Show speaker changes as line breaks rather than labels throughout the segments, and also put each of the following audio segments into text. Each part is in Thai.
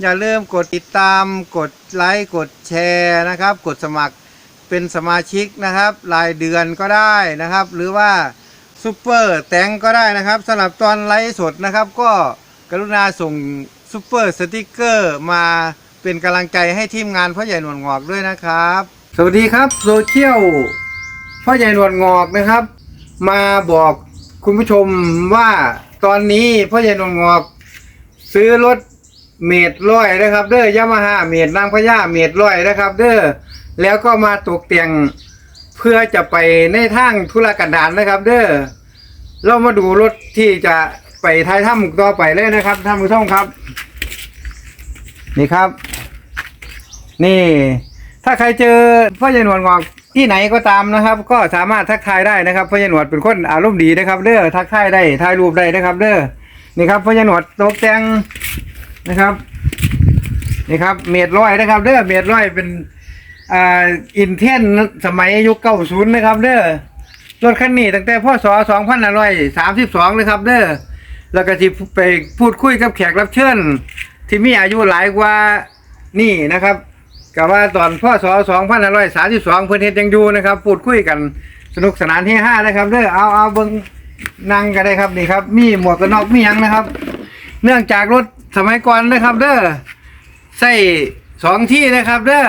อย่าลืมกดติดตาม กดไลค์ กดแชร์นะครับ กดสมัครเป็นสมาชิกนะครับ รายเดือนก็ได้นะครับ หรือว่าซูเปอร์แตงก็ได้นะครับสำหรับตอนไลฟ์สดนะครับ ก็กรุณาส่งซูเปอร์สติกเกอร์มาเป็นกำลังใจให้ทีมงานพ่อใหญ่หนวดงอกด้วยนะครับ สวัสดีครับโซเชียลพ่อใหญ่หนวดงอกนะครับ มาบอกคุณผู้ชมว่าตอนนี้พ่อใหญ่หนวดงอก ซื้อรถ เมดร้อยนะครับ เด้อยามาฮ่าเมดนางพญาเมดร้อยนะครับ เด้อแล้วก็มาตกแต่งเพื่อจะไปในทางธุรกันดารนะครับ เด้อเรามาดูรถที่จะไปท้ายถ้ำต่อไปเลยนะครับท่านผู้ชมครับ นี่ครับ นี่ ถ้าใครเจอพ่อใหญ่หนวดงอกที่ไหนก็ตามนะครับ ก็สามารถทักทายได้นะครับพ่อใหญ่หนวดเป็นคนอารมณ์ดีนะครับ เด้อทักทายได้ถ่ายรูปได้นะครับ เด้อนี่ครับพ่อใหญ่หนวดตกแต่ง นะครับนี่ครับเมตรร้อยนะครับเด้อเมตรร้อยเป็นอ่าอินเทนสมัยยุคเก้าศูนย์นะครับเด้อรถคันนี้ตั้งแต่พศสองพันร้อยสามสิบสองเลยครับเด้อแล้วก็ที่ไปพูดคุยกับแขกรับเชิญที่มีอายุหลายกว่านี่นะครับกับว่าตอนพศสองพันร้อยสามสิบสองเพื่อนเฮ็ดยังอยู่นะครับ พูดคุยกันสนุกสนานที่ห้านะครับเด้อเอาเอาเบิ้งนั่งกันได้ครับนี่ครับ มีหมวกกันน็อกมียังนะครับ เนื่องจากรถ สมัยก่อนนะครับ เด้อใส่สองที่นะครับ เด้อ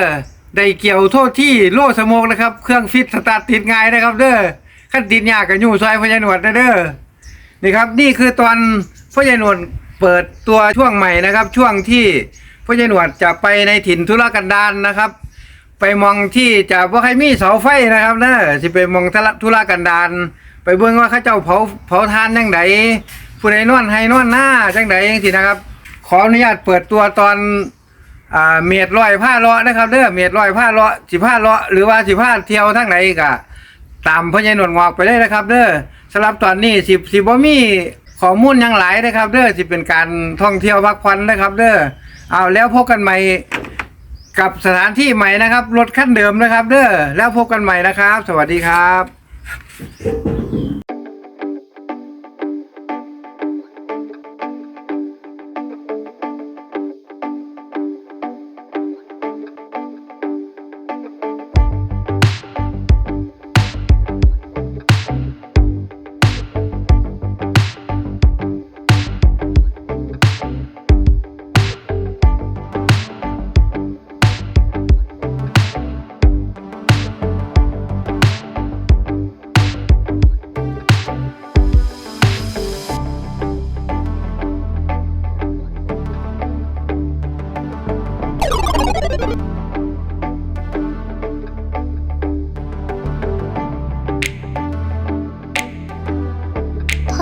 ได้เกี่ยวโทษที่โล่สโมกนะครับ เครื่องฟิตสตาร์ทติดง่ายนะครับ เด้อขั้นติดยากกับยู่ซอยพญาหนวดนะเด้อนี่ครับ นี่คือตอนพญาหนวดเปิดตัวช่วงใหม่นะครับ ช่วงที่พญาหนวดจะไปในถิ่นธุรกันดารนะครับ ไปมองที่จะว่าใครมีเสาไฟนะครับเด้อสิไปมองธุรกันดารไปเบิ่งว่าเขาเจ้าเผาเผาทานจังไดผู้ใดนอนให้นอนหน้าจังไดจังซี่นะครับ ออนุญาตเปิดตัวตอนอ่าเมตรลอยผ้าเลาะนะครับเด้อเมตรลอยผ้าเลาะสิผ้าเลาะหรือว่าสิผ้าเที่ยวทั้งไหนก็ตามพญ่หนวดงอกไปเลยนะครับ เด้อสำหรับตอนนี้สิสิบ่มีข้อมูลยังหลายนะครับ เด้อสิเป็นการท่องเที่ยวพักผ่อนนะครับ เด้อเอาแล้วพบกันใหม่กับสถานที่ใหม่นะครับรถคันเดิมนะครับ เด้อแล้วพบกันใหม่นะครับ สวัสดีครับ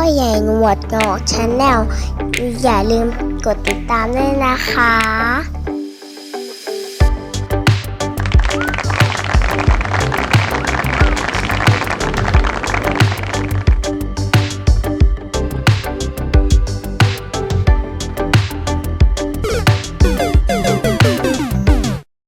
พ่อใหญ่หนวดงอกชาแนลอย่าลืมกดติดตามด้วยนะคะ